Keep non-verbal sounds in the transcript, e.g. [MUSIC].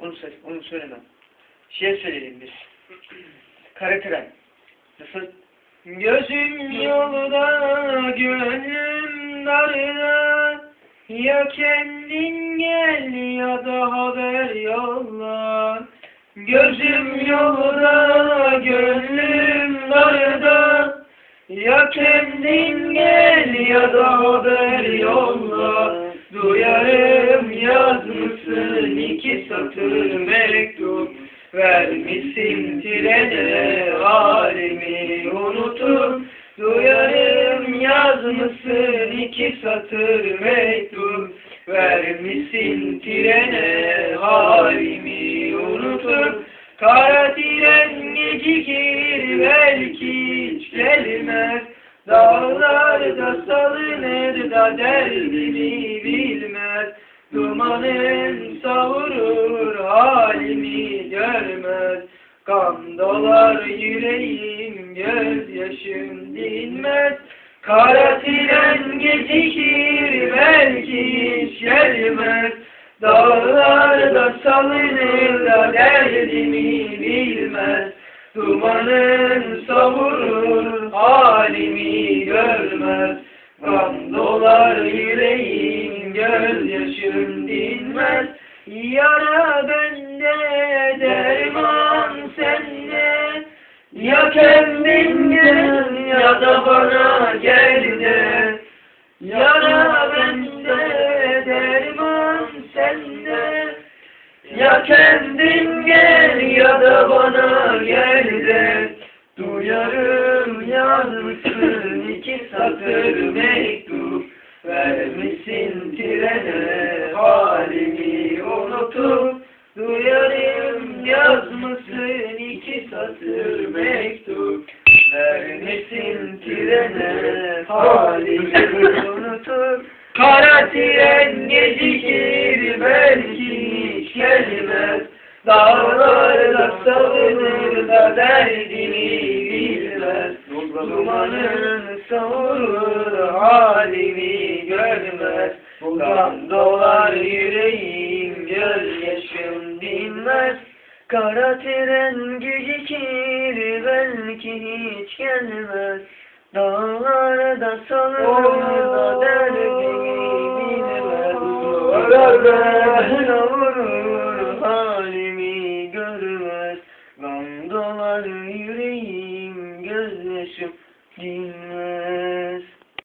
Onu söyle, onu söylemem. Şey söyleyelim biz. Kara. Nasıl? Gözüm yolda, gönlüm darda. Ya kendin gel ya da haber yolla. Gözüm yolda, gönlüm darda. Ya kendin gel ya da haber yolla. Duyarım yazmışsın iki satır mektup. Vermişsin trene halimi unutup. Duyarım yazmışsın iki satır mektup. Vermişsin trene halimi unutup. Kara tren gecikir belki hiç gelmez. Dağlarda salınır da derdini bilmez. Dumanın savurur halimi görmez. Kan dolar yüreğim gözyaşım dinmez. Kara tren gecikir belki hiç gelmez. Dağlarda salınır da derdimi bilmez. Dumanın savurur halimi görmez. Kan dolar yüreğim gözyaşım dinmez. Yara bende derman sende. Ya kendin gel ya da bana gel de. Yara bende derman sende. Ya kendin gel ya da bana gel de Duyarım yazmışsın iki satır mektup [LAUGHS] Duyarım yazmışsın iki satır mektup. Vermişsin trene halimi unutup Kara tren gecikir belki hiç gelmez. Dağlarda salınır da derdini bilmez. Dumanın savurur halimi görmez. Kan dolar yüreğim dönmez Kara tren gecikir belki hiç gelmez. Dağlarda salırda derdini bilmez Ben avurur halimi görmez. Gam yüreğim gözyaşım dinmez.